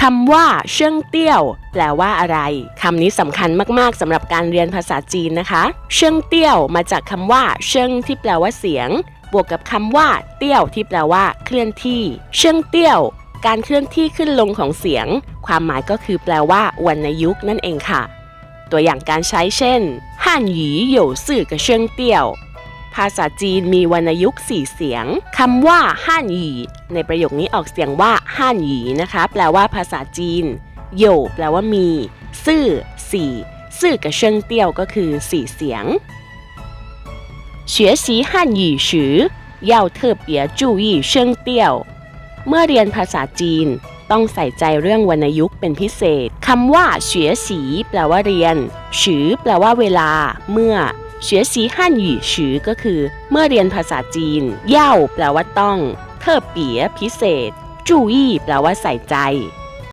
คำว่าเชิงเตี้ยว แปลว่าอะไร คำนี้สำคัญมากๆสำหรับการเรียนภาษาจีนนะคะ เชิงเตี้ยวมาจากคำว่าเชิงที่แปลว่าเสียง บวกกับคำว่า เตี้ยวที่แปลว่า เคลื่อนที่เชิงเตี้ยว การเคลื่อนที่ขึ้นลงของเสียง ความหมายก็คือแปลว่าวรรณยุกต์นั่นเองค่ะ ตัวอย่างการใช้เช่นฮั่นหยี有四个声调 ภาษาจีนมีวรรณยุกต์สี่เสียงคำว่าฮั่นหยีในประโยคนี้ออกเสียงว่าฮั่นหยีนะคะ แปลว่าภาษาจีนโยแปลว่ามีซื่อสี่ซื่อกับเชิงเตี้ยวก็คือสี่เสียง学习汉语时要特别注意声调เมื่อเรียนภาษาจีน ต้องใส่ใจเรื่องวรรณยุกต์เป็นพิเศษคำว่าเฉวยสีแปลว่าเรียนฉือแปลว่าเวลา เมื่อ เฉียสีฮั่นหยี่ฉือก็คือ เมื่อเรียนภาษาจีน เย่าแปลว่าต้อง เทอเปียพิเศษจูอี้แปลว่าใส่ใจ